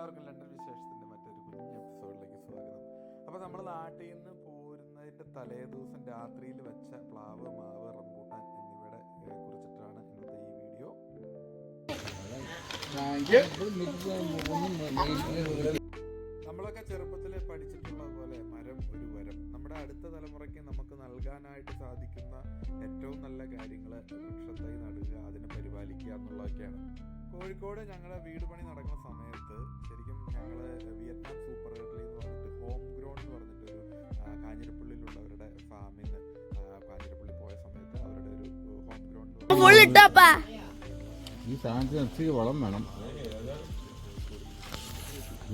എല്ലാവർക്കും ലണ്ടൻ വിശേഷത്തിന്റെ മറ്റൊരു കുഞ്ഞു എപ്പിസോഡിലേക്ക് സ്വാഗതം. അപ്പോൾ നമ്മൾ നാട്ടിൽ നിന്ന് പോരുന്നതിന്റെ തലേ ദിവസം രാത്രിയിൽ വെച്ച പ്ലാവ് മാവ് റംബൂട്ടാൻ എന്നിവയുടെ കുറിച്ചിട്ടാണ് ഇന്നത്തെ ഈ വീഡിയോ. നമ്മളൊക്കെ ചെറുപ്പത്തിൽ പഠിച്ചിട്ടുള്ള പോലെ മരം ഒരു വരം. നമ്മുടെ അടുത്ത തലമുറയ്ക്ക് നമുക്ക് നൽകാനായിട്ട് സാധിക്കുന്ന ഏറ്റവും നല്ല കാര്യങ്ങൾ വൃക്ഷത്തായി നടുക അതിനെ പരിപാലിക്കുക എന്നുള്ളതൊക്കെയാണ്. കോഴിക്കോട് ഞങ്ങളുടെ വീട് പണി നടക്കുന്ന സമയത്ത് ശരിക്കും ഞങ്ങൾ വിയറ്റ്നാം സൂപ്പർ ഹോട്ടലിൽ എന്ന് പറഞ്ഞിട്ട് ഹോം ഗ്രൗണ്ട് എന്ന് പറഞ്ഞിട്ടൊരു കാഞ്ഞിരപ്പള്ളിയിലുള്ളവരുടെ ഫാമിൽ കാഞ്ഞിരപ്പള്ളി പോയ സമയത്ത് അവരുടെ ഒരു ഹോം ഗ്രൗണ്ട് ഫുള്ളിട്ടപ്പാ ഈ സാധനത്തിന് വളം വേണം.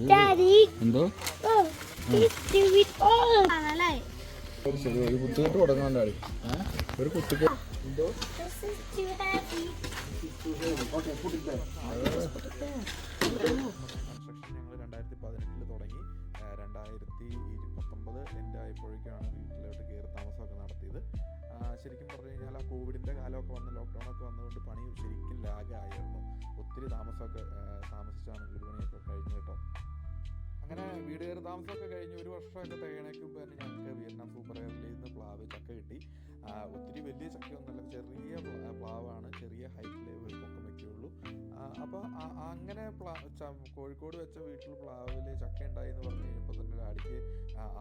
ഒരു എന്തോ? ആണല്ലേ? ശരി ഒരു കുത്തിക്കെട്ട് കൊടുക്കാണ്ട് കുത്തുകെട്ട് കൺസ്ട്രക്ഷൻ ഞങ്ങൾ രണ്ടായിരത്തി പതിനെട്ടിൽ തുടങ്ങി. രണ്ടായിരത്തി പത്തൊമ്പത് എന്റെ ആയപ്പോഴേക്കാണ് വീട്ടിലോട്ട് കയറി താമസമൊക്കെ നടത്തിയത്. ശരിക്കും പറഞ്ഞു കഴിഞ്ഞാൽ ആ കോവിഡിന്റെ കാലമൊക്കെ വന്ന് ലോക്ക്ഡൗൺ ഒക്കെ വന്നതുകൊണ്ട് പണി ശരിക്കും ലാഗായിരുന്നു. ഒത്തിരി താമസമൊക്കെ താമസിച്ചാണ് വീട് പണിയൊക്കെ കഴിഞ്ഞ് കേട്ടോ. അങ്ങനെ വീട് കയറി താമസമൊക്കെ കഴിഞ്ഞ് ഒരു വർഷമൊക്കെ തികയണയ്ക്ക് മുമ്പ് തന്നെ ഞങ്ങൾക്ക് വിയറ്റ്നാം സൂപ്പർ എയറിൽ നിന്ന് പ്ലാവ് ചക്ക കിട്ടി. ഒത്തിരി വലിയ ചക്കയൊന്നുമല്ല ചെറിയ പ്ല- പ്ലാവാണ് ചെറിയ ഹൈറ്റിൽ ഒരു പൊക്കം അപ്പോൾ അങ്ങനെ പ്ലാ കോഴിക്കോട് വെച്ച വീട്ടിൽ പ്ലാവിൽ ചക്ക ഉണ്ടായി എന്ന് പറഞ്ഞു കഴിഞ്ഞപ്പോൾ തന്നെ ഡാഡിക്ക്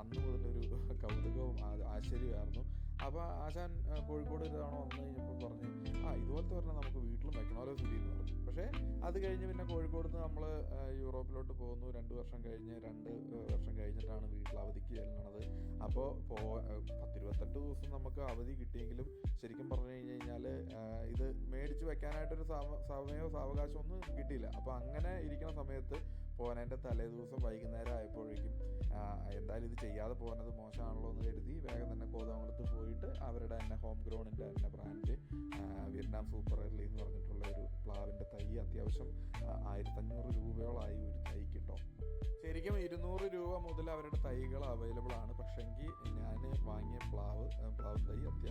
അന്ന് മുതലൊരു കൗതുകവും ആശ്ചര്യമായിരുന്നു അപ്പോൾ ആശാൻ കോഴിക്കോട് ഒരു തവണ വന്നു കഴിഞ്ഞപ്പോൾ പറഞ്ഞു ആ ഇതുപോലത്തെ പറഞ്ഞാൽ നമുക്ക് വീട്ടിലും വെക്കണമല്ലോ സ്ഥിതി എന്ന് പറഞ്ഞു. പക്ഷേ അത് കഴിഞ്ഞ് പിന്നെ കോഴിക്കോട് നിന്ന് നമ്മൾ യൂറോപ്പിലോട്ട് പോകുന്നു. രണ്ട് വർഷം കഴിഞ്ഞ് രണ്ട് വർഷം കഴിഞ്ഞിട്ടാണ് വീട്ടിൽ അവധിക്ക് ചെല്ലണത് അപ്പോൾ പോ പത്തിരുപത്തെട്ട് ദിവസം നമുക്ക് അവധി കിട്ടിയെങ്കിലും ശരിക്കും പറഞ്ഞു കഴിഞ്ഞ് കഴിഞ്ഞാൽ ഇത് മേടിച്ച് വെക്കാനായിട്ടൊരു സമയോ സമയമോ സാവകാശമോ ഒന്നും കിട്ടിയില്ല. അപ്പോൾ അങ്ങനെ ഇരിക്കുന്ന സമയത്ത് പോനേന്റെ തലേ ദിവസം വൈകുന്നേരം ആയപ്പോഴേക്കും എന്തായാലും ഇത് ചെയ്യാതെ പോകുന്നത് മോശമാണല്ലോ എന്ന് കരുതി വേഗം തന്നെ കോതമംഗലത്ത് പോയിട്ട് അവരുടെ തന്നെ ഹോം ഗ്രൗണ്ടിന്റെ തന്നെ ബ്രാൻഡ് വിയറ്റ്നാം സൂപ്പർ എർലി എന്ന് പറഞ്ഞിട്ടുള്ള ഒരു പ്ലാവിന്റെ തൈ അത്യാവശ്യം ആയിരത്തഞ്ഞൂറ് രൂപയോളായി ഒരു തൈ കിട്ടും ശരിക്കും ഇരുന്നൂറ് രൂപ മുതൽ അവരുടെ തൈകൾ അവൈലബിൾ ആണ്. പക്ഷേങ്കിൽ ഞാൻ വാങ്ങിയ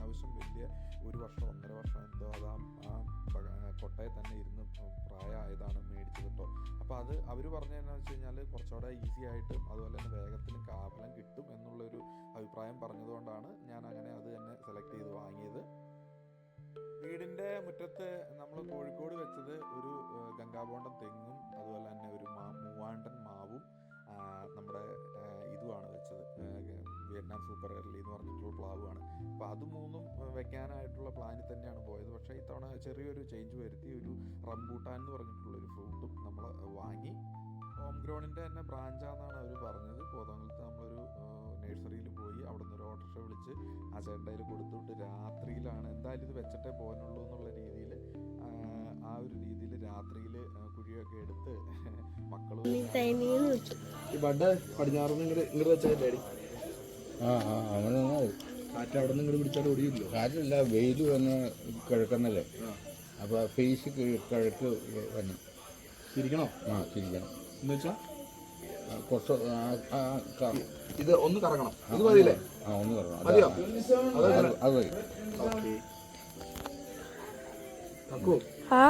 അത്യാവശ്യം വലിയ ഒരു വർഷം ഒന്നര വർഷം എന്തോ അത് ആ കൊട്ടയിൽ തന്നെ ഇരുന്ന് പ്രായമായതാണ് മേടിച്ചത് കേട്ടോ അപ്പോൾ അത് അവർ പറഞ്ഞതെന്നു വെച്ച് കഴിഞ്ഞാൽ കുറച്ചുകൂടെ ഈസി ആയിട്ടും അതുപോലെ തന്നെ വേഗത്തിന് കാഫലം കിട്ടും എന്നുള്ളൊരു അഭിപ്രായം പറഞ്ഞതുകൊണ്ടാണ് ഞാൻ അങ്ങനെ അത് തന്നെ സെലക്ട് ചെയ്ത് വാങ്ങിയത്. വീടിന്റെ മുറ്റത്ത് നമ്മൾ കോഴിക്കോട് വെച്ചത് ഒരു ഗംഗാബോണ്ടം തെങ്ങും അതുപോലെ അത് മൂന്നും വെക്കാനായിട്ടുള്ള പ്ലാനിൽ തന്നെയാണ് പോയത്. പക്ഷേ ഇത്തവണ ചെറിയൊരു ചേഞ്ച് വരുത്തി. ഒരു റംബൂട്ടാൻ എന്ന് പറഞ്ഞിട്ടുള്ളൊരു ഫ്രൂട്ടും നമ്മൾ വാങ്ങി. ഹോം ഗ്രൗണ്ടിന്റെ തന്നെ ബ്രാഞ്ചാന്നാണ് അവർ പറഞ്ഞത്. കോതമംഗലത്ത് നമ്മളൊരു നഴ്സറിയിൽ പോയി അവിടെ നിന്ന് ഒരു ഓട്ടോറിക്ഷ വിളിച്ച് ആ ചേട്ടയിൽ കൊടുത്തുകൊണ്ട് രാത്രിയിലാണ് എന്തായാലും ഇത് വെച്ചിട്ടേ പോകുന്നുള്ളൂ എന്നുള്ള രീതിയിൽ ആ ഒരു രീതിയിൽ രാത്രിയിൽ കുഴിയൊക്കെ എടുത്ത് മക്കളും ഈ ബഡ് പടിഞ്ഞാറുനിന്ന് ഇങ്ങോട്ട് ഇങ്ങനെ വെച്ചാൽ ഡാഡി ആ ആ അങ്ങനെ. കാറ്റ് അവിടെ നിന്ന് പിടിച്ചാൽ ഒടിയില്ലോ കാറ്റില്ല വെയിൽ വന്ന് കിഴക്കുന്നല്ലേ? അപ്പോൾ ഫേസ് കിഴക്ക് വന്നു. തിരിക്കണോ? ആ തിരിക്കണം. എന്ന് വെച്ചാ ആ, കുറച്ച് ഇത് ഒന്ന് കറങ്ങണം. ഇത് മതിയില്ലേ? ആ ഒന്ന് കറങ്ങണം. മതിയോ? അത് അത്. മതി. ഓക്കെ. ആ?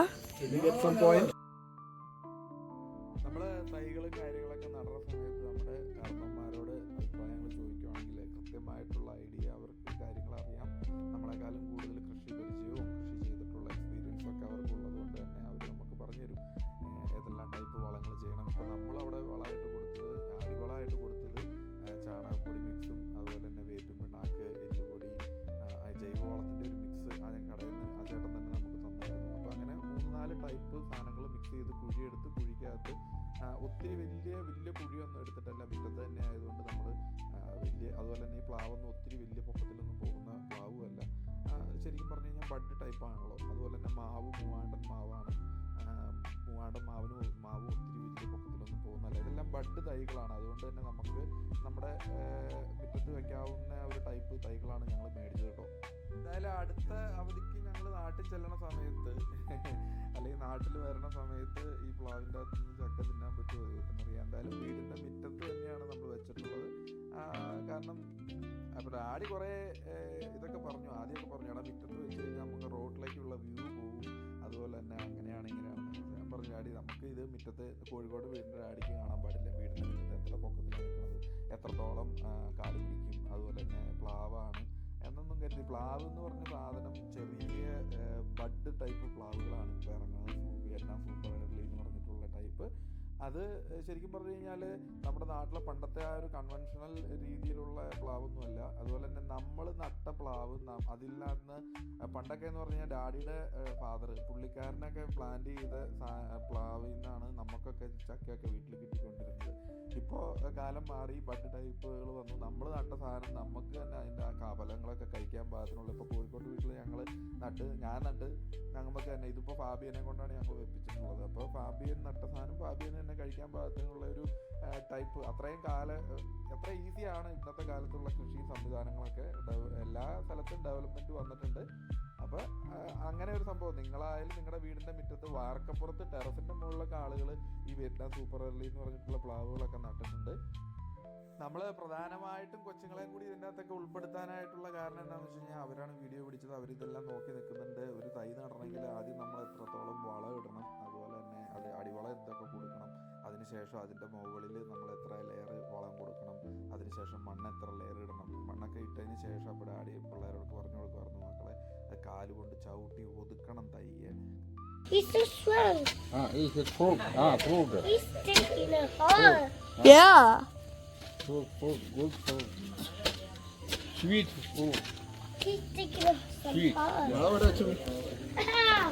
പോയിന്റ് ഒത്തിരി വലിയ വലിയ കുഴിയൊന്നും എടുത്തിട്ടല്ല. മുറ്റത്ത് തന്നെ ആയതുകൊണ്ട് നമ്മൾ വലിയ അതുപോലെ തന്നെ ഈ പ്ലാവൊന്നും ഒത്തിരി വലിയ പൊക്കത്തിലൊന്നും പോകുന്ന പ്ലാവുമല്ല. ശരിക്കും പറഞ്ഞു കഴിഞ്ഞാൽ ബഡ് ടൈപ്പാണല്ലോ അതുപോലെ തന്നെ മാവ് മൂവാണ്ടൻ മാവാണ്. മൂവാണ്ടൻ മാവിന് മാവ് ഒത്തിരി വലിയ പൊക്കത്തിലൊന്നും പോകുന്നല്ല ഇതെല്ലാം ബഡ് തൈകളാണ്. അതുകൊണ്ട് തന്നെ നമുക്ക് നമ്മുടെ മുറ്റത്ത് വെക്കാവുന്ന ഒരു ടൈപ്പ് തൈകളാണ് ഞങ്ങൾ മേടിച്ചത് കേട്ടോ. എന്തായാലും അടുത്ത അവധിക്ക് ഞങ്ങൾ നാട്ടിൽ ചെല്ലണ സമയത്ത് അല്ലെങ്കിൽ നാട്ടിൽ വരണ സമയത്ത് ഈ പ്ലാവിന്റെ അകത്ത് ചക്ക തിന്നാൻ പറ്റുമോ? ദൈവത്തിനറിയാം. എന്തായാലും വീടിന്റെ മുറ്റത്ത് തന്നെയാണ് നമ്മൾ വെച്ചിട്ടുള്ളത്. കാരണം അപ്പോൾ ആടി കുറേ ഇതൊക്കെ പറഞ്ഞു. ആദ്യമൊക്കെ പറഞ്ഞു എടാ മുറ്റത്ത് വെച്ച് കഴിഞ്ഞാൽ നമുക്ക് റോഡിലേക്കുള്ള വ്യൂ പോവും. അതുപോലെ തന്നെ അങ്ങനെയാണ് ഇങ്ങനെയാണ്. ഞാൻ പറഞ്ഞു ആടി നമുക്ക് ഇത് മുറ്റത്ത് കോഴിക്കോട് വീടിന്റെ ആടിക്ക് കാണാൻ പാടില്ല. വീടിന്റെ മുറ്റത്ത് എത്ര പൊക്കത്തിലാണ് നിൽക്കുന്നത് എത്രത്തോളം കാൽ പിടിക്കും? അതുപോലെ തന്നെ പ്ലാവാണ്. എന്നൊന്നും കരുതി. പ്ലാവ് എന്ന് പറഞ്ഞ സാധനം ചെറിയ ബഡ് ടൈപ്പ് പ്ലാവുകളാണ് ഇപ്പോൾ ഇറങ്ങുന്നത്. വിയറ്റ്നാം സൂപ്പർ എന്ന് പറഞ്ഞിട്ടുള്ള ടൈപ്പ്. അത് ശരിക്കും പറഞ്ഞു കഴിഞ്ഞാൽ നമ്മുടെ നാട്ടിലെ പണ്ടത്തെ ആ ഒരു കൺവെൻഷണൽ രീതിയിലുള്ള പ്ലാവൊന്നുമല്ല. അതുപോലെ തന്നെ നമ്മൾ നട്ട പ്ലാവ് അതിൽ നിന്ന് പണ്ടൊക്കെ എന്ന് പറഞ്ഞാൽ ഡാഡിയുടെ ഫാദർ പുള്ളിക്കാരനൊക്കെ പ്ലാന്റ് ചെയ്ത പ്ലാവിൽ നിന്നാണ് നമുക്കൊക്കെ ചക്കയൊക്കെ വീട്ടിൽ കിട്ടിക്കൊണ്ടിരുന്നത് ഇപ്പോൾ കാലം മാറി ബഡ് ടൈപ്പുകൾ വന്നു. നമ്മൾ നട്ട സാധനം നമുക്ക് തന്നെ അതിന്റെ ആ കാബലങ്ങളൊക്കെ കഴിക്കാൻ പാകത്തിനുള്ള. ഇപ്പോൾ കോഴിക്കോട് വീട്ടിൽ ഞങ്ങൾ നട്ട് ഞാൻ നട്ട് ഞങ്ങൾക്ക് തന്നെ ഇതിപ്പോൾ ഫാബിയനെ കൊണ്ടാണ് ഞങ്ങൾ വെപ്പിച്ചിട്ടുള്ളത്. അപ്പോൾ ഫാബിയൻ നട്ട സാധനം ഫാബിയൻ തന്നെ കഴിക്കാൻ പാകത്തിനുള്ള ഒരു ടൈപ്പ്. അത്രയും കാല എത്ര ഈസിയാണ് ഇന്നത്തെ കാലത്തുള്ള കൃഷി സംവിധാനങ്ങളൊക്കെ എല്ലാ സ്ഥലത്തും ഡെവലപ്മെന്റ് വന്നിട്ടുണ്ട്. അപ്പോൾ അങ്ങനെ ഒരു സംഭവം. നിങ്ങളായാലും നിങ്ങളുടെ വീടിന്റെ മുറ്റത്ത് വാർക്കപ്പുറത്ത് ടെറസിന്റെ മുകളിലൊക്കെ ആളുകൾ ഈ വിയറ്റ്നാം സൂപ്പർ എർലി എന്ന് പറഞ്ഞിട്ടുള്ള പ്ലാവുകളൊക്കെ നട്ടിട്ടുണ്ട്. നമ്മൾ പ്രധാനമായിട്ടും കൊച്ചുങ്ങളെയും കൂടി ഇതിന്റെ അകത്തൊക്കെ ഉൾപ്പെടുത്താനായിട്ടുള്ള കാരണം എന്താണെന്ന് വെച്ച് കഴിഞ്ഞാൽ അവരാണ് വീഡിയോ പിടിച്ചത്. അവരിതെല്ലാം നോക്കി നിൽക്കുന്നുണ്ട്. ഒരു തൈ നടണമെങ്കിൽ ആദ്യം നമ്മൾ എത്രത്തോളം വളം ഇടണം അതുപോലെ തന്നെ അത് അടിവളം എന്തൊക്കെ കൊടുക്കണം അതിനുശേഷം അതിന്റെ മുകളിൽ നമ്മൾ എത്ര ലെയർ വളം കൊടുക്കണം അതിനുശേഷം മണ്ണ് എത്ര ലെയർ ഇടണം. മണ്ണൊക്കെ ഇട്ടതിന് ശേഷം അപ്പോൾ ആടി പിള്ളേരോട് പറഞ്ഞു കൊടുക്കുമായിരുന്നു അത് കാലുകൊണ്ട് ചവിട്ടി ഒതുക്കണം തൈയെ He's so strong. ആ ഈ ഫ്രൂട്ട് ആ fruit He's taking a hole. Yeah. Fruit fruit good fruit sweet fruit He's taking a some Sweet. hole. ഞങ്ങളവിടെ വെച്ചു Ah!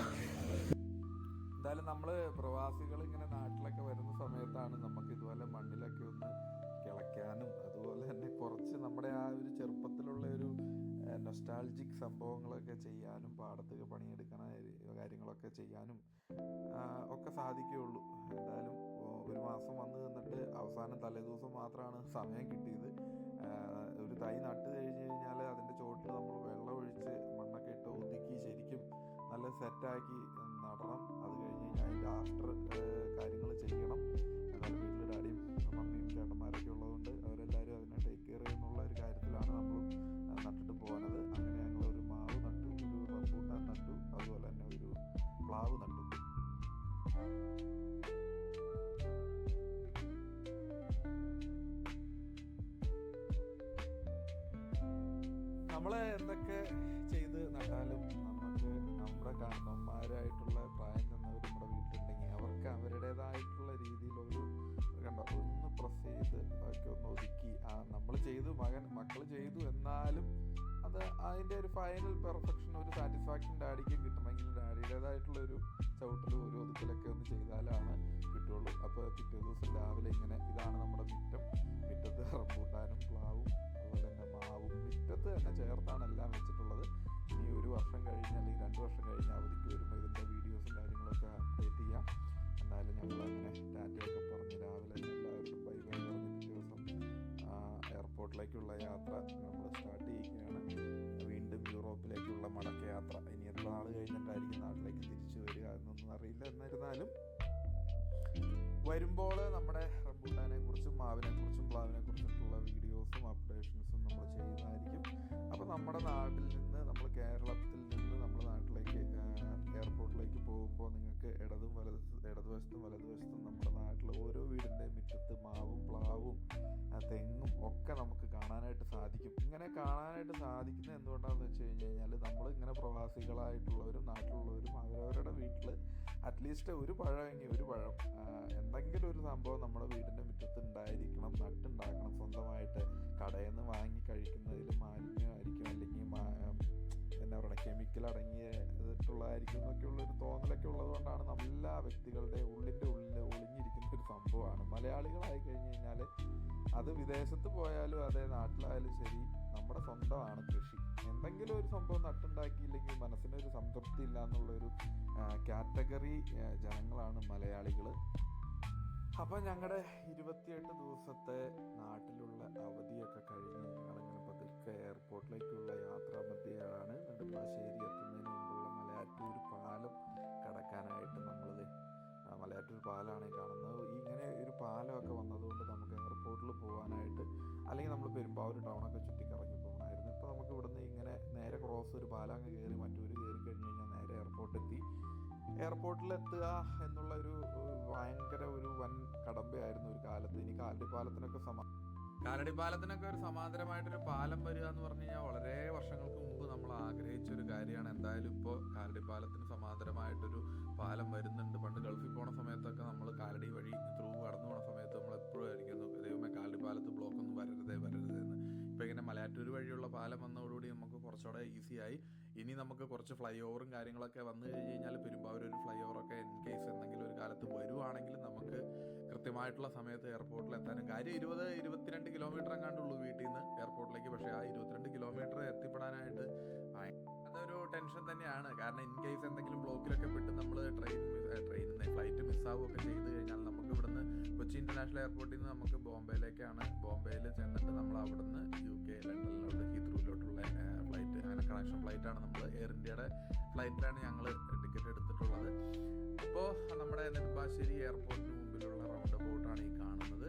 എന്തായാലും നമ്മൾ പ്രവാസികൾ ഇങ്ങനെ നാട്ടിലൊക്കെ വരുന്ന സമയത്താണ് നമുക്ക് ഇതുപോലെ മണ്ണിലൊക്കെ ഒന്ന് കിളയ്ക്കാനും അതുപോലെ തന്നെ കുറച്ച് നമ്മുടെ ആ ഒരു ഒരു നൊസ്റ്റാൾജിക് സംഭവങ്ങളൊക്കെ ചെയ്യാനും പാടത്തൊക്കെ പണിയെടുക്കണ കാര്യങ്ങളൊക്കെ ചെയ്യാനും ഒക്കെ സാധിക്കുകയുള്ളൂ. എന്തായാലും ഒരു മാസം വന്ന് നിന്നിട്ട് അവസാനം തലേദിവസം മാത്രമാണ് സമയം കിട്ടിയത്. ഒരു തൈ നട്ട് കഴിഞ്ഞ് കഴിഞ്ഞാൽ അതിന്റെ ചോട്ടിൽ നമ്മൾ വെള്ളം ഒഴിച്ച് മണ്ണൊക്കെ ഇട്ട് ഒതുക്കി ശരിക്കും നല്ല സെറ്റാക്കി നടണം. അത് കഴിഞ്ഞ് കഴിഞ്ഞാൽ അതിന്റെ ആഫ്റ്റർ കാര്യങ്ങൾ ചെയ്യണം നമ്മൾ എന്തൊക്കെ ചെയ്ത് നട്ടാലും നമുക്ക് നമ്മുടെ കാരണന്മാരായിട്ടുള്ള പ്രായം ചെന്നവർ നമ്മുടെ വീട്ടിലുണ്ടെങ്കിൽ അവർക്ക് അവരുടേതായിട്ടുള്ള രീതിയിലൊരു കണ്ടോ ഒന്ന് പ്രസ് ചെയ്ത് ഒക്കെ ഒന്ന് ഒതുക്കി ആ നമ്മൾ ചെയ്തു മകൻ മക്കൾ ചെയ്തു എന്നാലും അത് അതിന്റെ ഒരു ഫൈനൽ പെർഫെക്ഷൻ ഒരു സാറ്റിസ്ഫാക്ഷൻ ഡാഡിക്ക് കിട്ടണമെങ്കിൽ ഡാഡിയുടേതായിട്ടുള്ള ഒരു ചവിട്ടലും ഒരു ഒതുക്കലൊക്കെ ഒന്ന് ചെയ്താലാണ് കിട്ടുള്ളൂ അപ്പോൾ പിറ്റേ ദിവസം രാവിലെ ഇങ്ങനെ ഇതാണ് നമ്മുടെ മുറ്റം. മുറ്റത്ത് റംബൂട്ടാനും പ്ലാവും തന്നെ മുറ്റത്ത് തന്നെ ചേർത്താണ് എല്ലാം വെച്ചിട്ടുള്ളത്. ഇനി ഒരു വർഷം കഴിഞ്ഞ് അല്ലെങ്കിൽ രണ്ട് വർഷം കഴിഞ്ഞ് അവധിക്ക് വരുമ്പോൾ ഇതിന്റെ വീഡിയോസും കാര്യങ്ങളൊക്കെ അപ്ഡേറ്റ് ചെയ്യാം. എന്തായാലും ഞങ്ങൾ അങ്ങനെ ടാറ്റയൊക്കെ പറഞ്ഞ് രാവിലെ എല്ലാവരും ബൈ ബൈ പറഞ്ഞ് ദിവസം എയർപോർട്ടിലേക്കുള്ള യാത്ര നമ്മൾ സ്റ്റാർട്ട് ചെയ്യുകയാണ്. വീണ്ടും യൂറോപ്പിലേക്കുള്ള മടക്ക യാത്ര. ഇനി എത്ര നാൾ കഴിഞ്ഞിട്ടായിരിക്കും നാട്ടിലേക്ക് തിരിച്ചു വരിക എന്നൊന്നും അറിയില്ല എന്നിരുന്നാലും. വരുമ്പോൾ നമ്മുടെ റംബൂട്ടാനെ കുറിച്ചും മാവിനെ കുറിച്ചും പ്ലാവിനെ കുറിച്ചിട്ടുള്ള വീഡിയോസും അപ്പോൾ നമ്മുടെ നാട്ടിൽ നിന്ന് നമ്മൾ കേരളത്തിൽ നിന്ന് നമ്മുടെ നാട്ടിലേക്ക് എയർപോർട്ടിലേക്ക് പോകുമ്പോൾ നിങ്ങൾക്ക് ഇടതും വലത് ഇടതുവശത്തും വലതുവശത്തും നമ്മുടെ നാട്ടിൽ ഓരോ വീടിന്റെ മുറ്റത്ത് മാവും പ്ലാവും തെങ്ങും ഒക്കെ നമുക്ക് കാണാനായിട്ട് സാധിക്കും. ഇങ്ങനെ കാണാനായിട്ട് സാധിക്കുന്നത് എന്തുകൊണ്ടാണെന്ന് വെച്ച് കഴിഞ്ഞ് കഴിഞ്ഞാൽ നമ്മൾ ഇങ്ങനെ പ്രവാസികളായിട്ടുള്ളവരും നാട്ടിലുള്ളവരും അവരവരുടെ വീട്ടിൽ അറ്റ്ലീസ്റ്റ് ഒരു പഴമെങ്കിൽ ഒരു പഴം എന്തെങ്കിലും ഒരു സംഭവം നമ്മുടെ വീടിന്റെ മുറ്റത്ത് ഉണ്ടായിരിക്കണം നട്ടുണ്ടാക്കണം സ്വന്തമായിട്ട് കടയിൽ നിന്ന് വാങ്ങി കഴിക്കുന്നതിൽ മാലിന്യമായിരിക്കും അടങ്ങിയിട്ടുള്ളതായിരിക്കും എന്നൊക്കെയുള്ള ഒരു തോന്നലൊക്കെ ഉള്ളതുകൊണ്ടാണ് എല്ലാ വ്യക്തികളുടെ ഉള്ളിന്റെ ഉള്ളിൽ ഒളിഞ്ഞിരിക്കുന്ന ഒരു സംഭവമാണ്. മലയാളികളായി കഴിഞ്ഞ് കഴിഞ്ഞാൽ അത് വിദേശത്ത് പോയാലും അതെ നാട്ടിലായാലും ശരി നമ്മുടെ സ്വന്തമാണ് കൃഷി. എന്തെങ്കിലും ഒരു സംഭവം നട്ടുണ്ടാക്കിയില്ലെങ്കിൽ മനസ്സിനൊരു സംതൃപ്തി ഇല്ല എന്നുള്ളൊരു കാറ്റഗറി ജനങ്ങളാണ് മലയാളികൾ അപ്പം ഞങ്ങളുടെ ഇരുപത്തിയെട്ട് ദിവസത്തെ നാട്ടിലുള്ള അവധിയൊക്കെ കഴിഞ്ഞ് ഞങ്ങളിങ്ങനെ പതുക്കെ എയർപോർട്ടിലേക്കുള്ള യാത്രാ മധ്യയാണ് നെടുമ്പാശ്ശേരി എത്തുന്നതിന് മുമ്പുള്ള മലയാറ്റൂർ പാലം കടക്കാനായിട്ട് നമ്മളത് മലയാറ്റൂർ പാലമാണ് കാണുന്നത്. ഇങ്ങനെ ഒരു പാലമൊക്കെ വന്നതുകൊണ്ട് നമുക്ക് എയർപോർട്ടിൽ പോകാനായിട്ട് അല്ലെങ്കിൽ നമ്മൾ പെരുമ്പാവൂർ ടൗണൊക്കെ ചുറ്റിക്കറങ്ങി പോകണമായിരുന്നു. ഇപ്പോൾ നമുക്ക് ഇവിടുന്ന് ഇങ്ങനെ നേരെ ക്രോസ് ഒരു പാലം അങ്ങ് കയറി മറ്റൂർ കയറി കഴിഞ്ഞ് കഴിഞ്ഞാൽ നേരെ എയർപോർട്ട് എത്തി. എയർപോർട്ടിൽ എത്തുക എന്നുള്ള ഒരു ഭയങ്കര ഒരു വൻ കടമ്പയായിരുന്നു ഒരു കാലത്ത്. ഇനി കാലടി പാലത്തിനൊക്കെ സമ കാലടി പാലത്തിനൊക്കെ ഒരു സമാന്തരമായിട്ടൊരു പാലം വരിക എന്ന് പറഞ്ഞു കഴിഞ്ഞാൽ വളരെ വർഷങ്ങൾക്ക് മുമ്പ് നമ്മൾ ആഗ്രഹിച്ച ഒരു കാര്യമാണ്. എന്തായാലും ഇപ്പോൾ കാലടി പാലത്തിന് സമാന്തരമായിട്ടൊരു പാലം വരുന്നുണ്ട്. പണ്ട് ഗൾഫിൽ പോണ സമയത്തൊക്കെ നമ്മൾ കാലടി വഴി ത്രൂ കടന്നു പോണ സമയത്ത് നമ്മൾ എപ്പോഴും ആയിരിക്കും നോക്കുക ദൈവമേ കാലടി പാലത്ത് ബ്ലോക്ക് ഒന്നും വരരുതേ വരരുതേ എന്ന് ഇപ്പം ഇങ്ങനെ മലയാറ്റൂർ വഴിയുള്ള പാലം വന്നതോടുകൂടി നമുക്ക് കുറച്ചുകൂടെ ഈസിയായി. ഇനി നമുക്ക് കുറച്ച് ഫ്ലൈ ഓവറും കാര്യങ്ങളൊക്കെ വന്നു കഴിഞ്ഞ് കഴിഞ്ഞാൽ പെരുമ്പാവൂർ ഒരു ഫ്ലൈ ഓവറൊക്കെ ഇൻ കേസ് എന്തെങ്കിലും ഒരു കാലത്ത് വരുവാണെങ്കിൽ നമുക്ക് കൃത്യമായിട്ടുള്ള സമയത്ത് എയർപോർട്ടിൽ എത്താനും. കാര്യം ഇരുപത് ഇരുപത്തിരണ്ട് കിലോമീറ്റർ എങ്ങാണ്ടുള്ളൂ വീട്ടിൽ നിന്ന് എയർപോർട്ടിലേക്ക് പക്ഷേ ആ ഇരുപത്തിരണ്ട് കിലോമീറ്റർ എത്തിപ്പെടാനായിട്ട് അതൊരു ടെൻഷൻ തന്നെയാണ്. കാരണം ഇൻ കേസ് എന്തെങ്കിലും ബ്ലോക്കിലൊക്കെ പെട്ട് നമ്മൾ ട്രെയിൻ ട്രെയിനിൽ നിന്ന് ഫ്ലൈറ്റ് മിസ്സാവുകയൊക്കെ ചെയ്ത് കഴിഞ്ഞാൽ നമുക്ക് ഇവിടുന്ന് കൊച്ചി ഇന്റർനാഷണൽ എയർപോർട്ടിൽ നിന്ന് നമുക്ക് ബോംബെയിലേക്കാണ്. ബോംബെയിൽ ചെന്നിട്ട് നമ്മൾ അവിടുന്ന് യു കെ അങ്ങനെ കണക്ഷൻ ഫ്ലൈറ്റാണ് നമ്മൾ എയർ ഇന്ത്യയുടെ ഫ്ലൈറ്റിലാണ് ഞങ്ങൾ ടിക്കറ്റ് എടുത്തിട്ടുള്ളത്. ഇപ്പോൾ നമ്മുടെ നെടുമ്പാശ്ശേരി എയർപോർട്ടിന് മുമ്പിലുള്ള റൗണ്ട് ബോട്ടാണ് ഈ കാണുന്നത്.